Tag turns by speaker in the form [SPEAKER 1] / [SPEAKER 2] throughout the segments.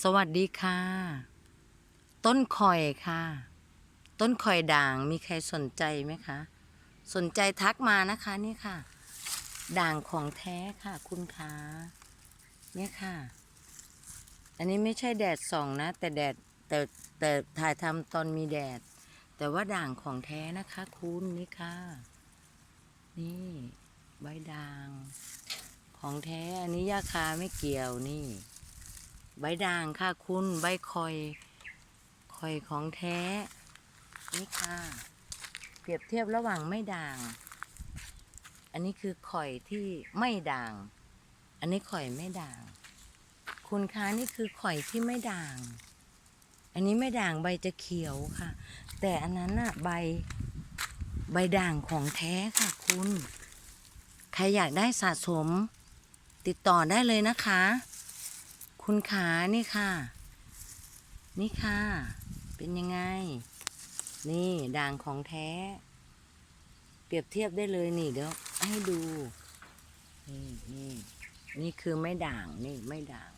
[SPEAKER 1] สวัสดีค่ะ ต้นคอยค่ะ ต้นคอยด่างมีใครสนใจไหมคะ สนใจทักมานะคะนี่ค่ะ ด่างของแท้ค่ะคุณคะเนี่ยค่ะ อันนี้ไม่ใช่แดดส่องนะ แต่แดดแต่แต่ถ่ายทำตอนมีแดด แต่ว่าด่างของแท้นะคะ คุณนี่ค่ะ นี่ใบด่าง ของแท้อันนี้ยาคาไม่เกี่ยวนี่ ใบด่างค่ะคุณใบคอย คอยของแท้ นี่ค่ะ เปรียบเทียบระหว่างไม่ด่าง อันนี้คือข่อยที่ไม่ด่าง อันนี้ข่อยไม่ด่าง คุณคะนี่คือข่อยที่ไม่ด่าง อันนี้ไม่ด่างใบจะเขียวค่ะ แต่อันนั้นอะใบใบด่างของแท้ค่ะคุณ ใครอยากได้สะสม ติดต่อได้เลยนะคะ คุณขานี่ค่ะ นี่ค่ะ เป็นยังไง นี่ด่างของแท้ เปรียบเทียบได้เลยนี่เดี๋ยวให้ดู นี่นี่นี่คือไม่ด่างนี่ไม่ด่าง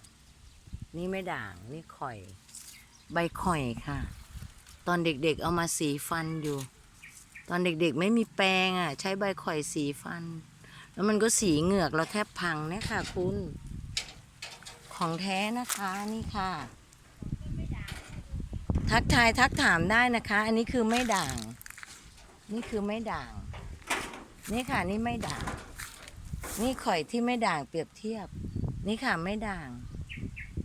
[SPEAKER 1] นี่ไม่ด่าง นี่ข่อย ใบข่อยค่ะ ตอนเด็กๆเอามาสีฟันอยู่ ตอนเด็กๆไม่มีแปรงอะ ใช้ใบข่อยสีฟัน แล้วมันก็สีเหงือกเราแทบพังเนี่ยค่ะคุณ ของแท้นะคะนี่ค่ะ ทักทายทักถามได้นะคะ อันนี้คือไม่ด่าง นี่คือไม่ด่าง นี่ค่ะนี่ไม่ด่าง นี่ข่อยที่ไม่ด่างเปรียบเทียบ นี่ค่ะไม่ด่าง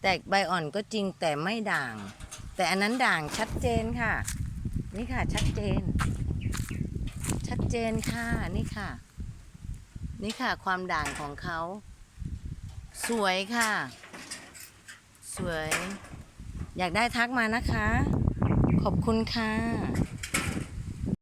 [SPEAKER 1] แตกใบอ่อนก็จริงแต่ไม่ด่าง แต่อันนั้นด่างชัดเจนค่ะ นี่ค่ะชัดเจน ชัดเจนค่ะนี่ค่ะ นี่ค่ะความด่างของเขาสวยค่ะ สวยอยากได้ทักมานะคะ ขอบคุณค่ะ